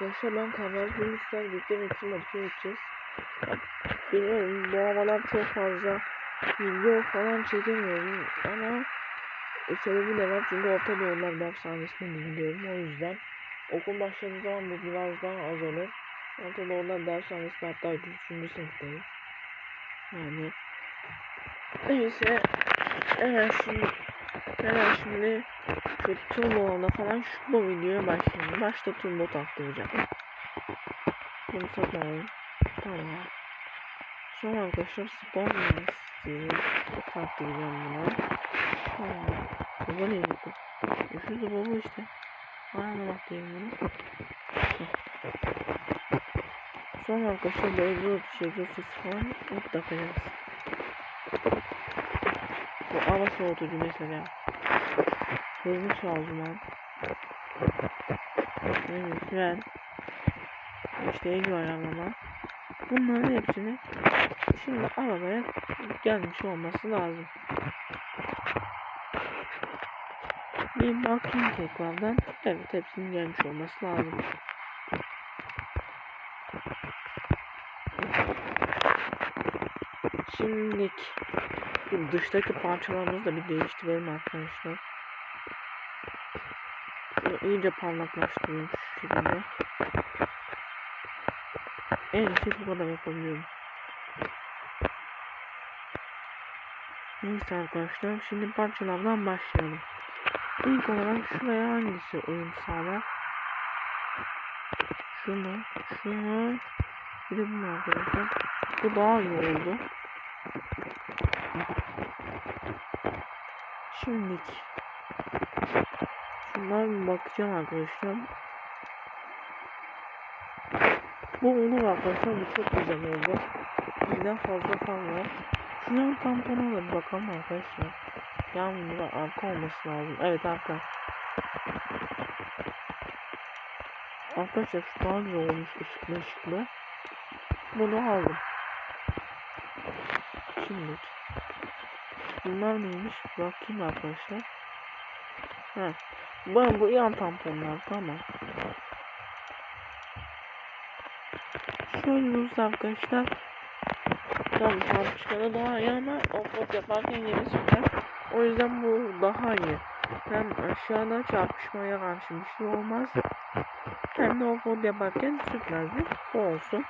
arkadaşlar ben kahvaltı polisler birlikte metin modifiye edeceğiz. Ya, Bilmiyorum bu havalar çok fazla video falan çekemiyorum ama e, sebebi ne var? Çünkü Orta Doğular Dershanesi'ne gidiyorum o yüzden. Okul başladığı zaman bu biraz daha az olur. Orta Doğular Dershanesi'nde hatta 3. sınıftayım. Yani neyse hemen şimdi hemen şimdi şu turbo'na falan şu bu videoya başlayalım. Başta turbo taktıracağım. Bunu satalım. Tamam. Sonra arkadaşlar spor lastiği taktıracağım buna. Tamam. Baba ne bu? Da baba işte. Ayarlamak diyeyim bunu. Sonra arkadaşlar bu egzoz, egzoz sesi falan hep takacağız. Bu hava soğutucu mesela. Hızlı şarjman. Evet, fren. İşte egzo ayarlama. Bunların hepsini şimdi arabaya gelmiş olması lazım. Bir bakayım tekrardan. Evet hepsinin gelmiş olması lazım. Şimdi bu dıştaki parçalarımızı da bir değiştirelim arkadaşlar. Şöyle iyice parlaklaştırayım şu şekilde. En iyisi bu kadar yapabiliyorum. Neyse arkadaşlar şimdi parçalardan başlayalım. İlk olarak şuraya hangisi uyum sağlar? Şu mu? Şu mu? Bir de bu mu arkadaşlar? Bu daha iyi oldu. Şimdilik bir bakacağım arkadaşlar. Bu olur arkadaşlar bu çok güzel oldu. Birden fazla fan var. Şunun tampona da bir bakalım arkadaşlar. Yani burada arka olması lazım. Evet arka. Arkadaşlar şu daha güzel olmuş ışıklı ışıklı. Bunu aldım. Şimdi bunlar neymiş? Bakayım arkadaşlar. Ha. Bu bu yan tamponlar tamam. Şöyle olursa arkadaşlar. Tamam çarpışmada daha iyi ama offroad yaparken yeni süper. O yüzden bu daha iyi. Hem aşağıda çarpışmaya karşı bir şey olmaz. Hem de offroad yaparken sürmezdi. Bu olsun.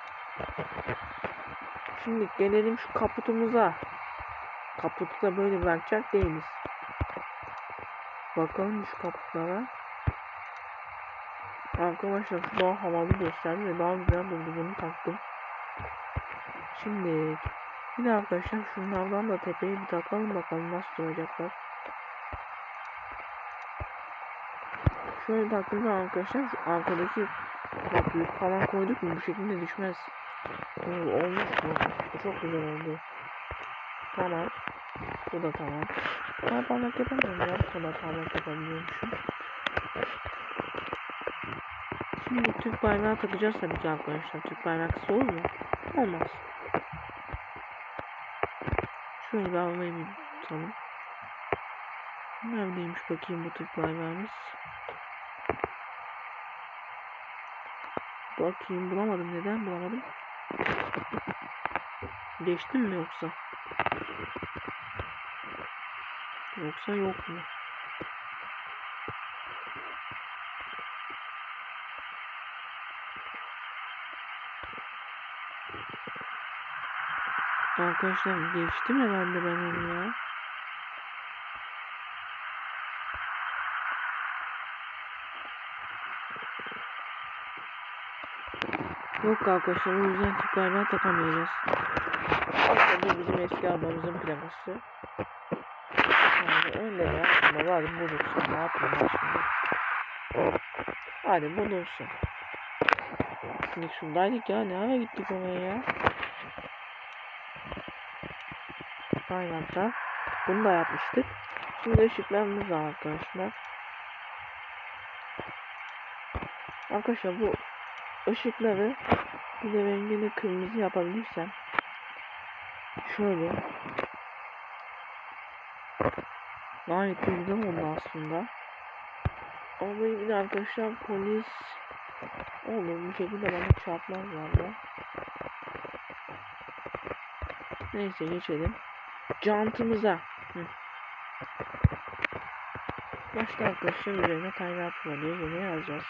Şimdi gelelim şu kaputumuza. Kaputu da böyle bırakacak değiliz. Bakalım şu kaputlara. Arkadaşlar şu daha havalı gösterdi ve daha güzel durdu bunu taktım. Şimdi de arkadaşlar şunlardan da tepeye bir takalım bakalım nasıl duracaklar. Şöyle taktığımda arkadaşlar şu arkadaki büyük falan koyduk mu bu şekilde düşmez. Olmuş. Bu çok güzel oldu. Tamam. Bu da tamam. Daha parlak yapamıyorum ya. Bu kadar parlak yapabiliyormuşum. Şimdi Türk bayrağı takacağız tabii ki arkadaşlar. Türk bayrağı olur mu? Olmaz. Şöyle bir havayı bir tutalım. Neredeymiş bakayım bu Türk bayrağımız. Bakayım bulamadım. Neden bulamadım? Geçtim mi yoksa? Yoksa yok mu? Arkadaşlar geçtim herhalde ben onu ya. Yok arkadaşlar o yüzden bayrağı takamayacağız. Aslında bizim eski arabamızın plakası. Yani öyle ya. Ama hadi bulursun. Ne ben şimdi. Hadi bulursun. Şimdi şuradaydık ya. Ne ara gittik oraya ya. Aynen. Bunu da yapmıştık. Şimdi ışıklarımız var arkadaşlar. Arkadaşlar bu ışıkları bir de rengini kırmızı yapabilirsem şöyle de güzel oldu aslında ama bir de arkadaşlar polis Olur bu şekilde bana çarpmazlar da. Neyse geçelim. Cantımıza. Hı. Başta arkadaşlar üzerine kaynağı atma diye yine yazacağız.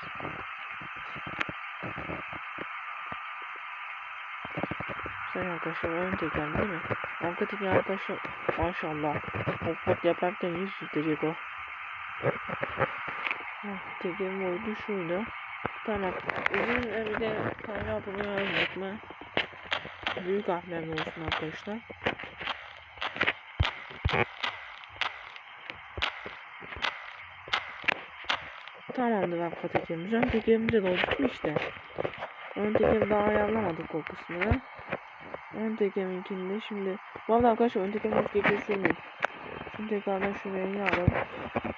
Sen arkadaşlar oyun teker değil mi? Arka teker arkadaşlar maşallah. Hoppat yaparken yüz tutacak o. Heh, Tekerin boyutu şuydu. Tamam. Uzun bir de kaynağı yazdık mı? Büyük harflerle olsun arkadaşlar. Tamamdır arka tekerimiz. Ön tekerimize de oldu işte. Ön tekeri daha ayarlamadık o kısmını. Ön tekerinkinde şimdi. Vallahi arkadaşlar ön tekerim nasıl geçiyor söyleyeyim. Şimdi tekrardan şuraya yağalım.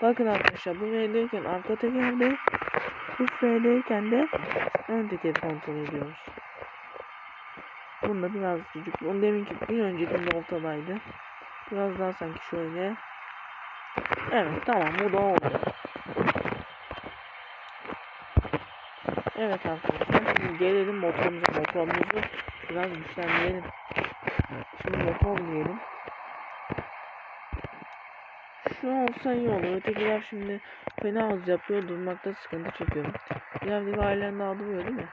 Bakın arkadaşlar bu V'deyken arka tekerde bu F'deyken de ön tekeri kontrol ediyoruz. Bunda biraz küçük. Onun deminki bir öncekinde ortadaydı. Biraz daha sanki şöyle. Evet tamam bu da oldu. Evet arkadaşlar şimdi gelelim motorumuza. Motorumuzu biraz güçlendirelim. Şimdi motor diyelim. Şu olsa iyi olur. Ötekiler şimdi fena hız yapıyor. Durmakta sıkıntı çekiyorum. Ailen daha duruyor değil mi?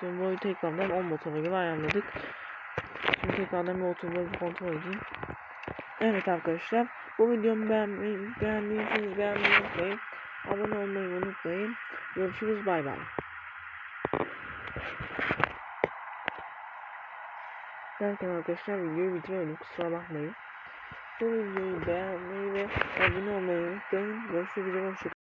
Turboyu tekrardan 10 motora göre ayarladık. Şimdi tekrardan bir turboyu kontrol edeyim. Evet arkadaşlar. Bu videomu beğenmeyi, beğendiyseniz beğenmeyi unutmayın. Abone olmayı unutmayın. Görüşürüz bay bay. Derken arkadaşlar videoyu bitiremedim kusura bakmayın. Bu videoyu beğenmeyi ve abone olmayı unutmayın. Görüşmek hoşçakalın.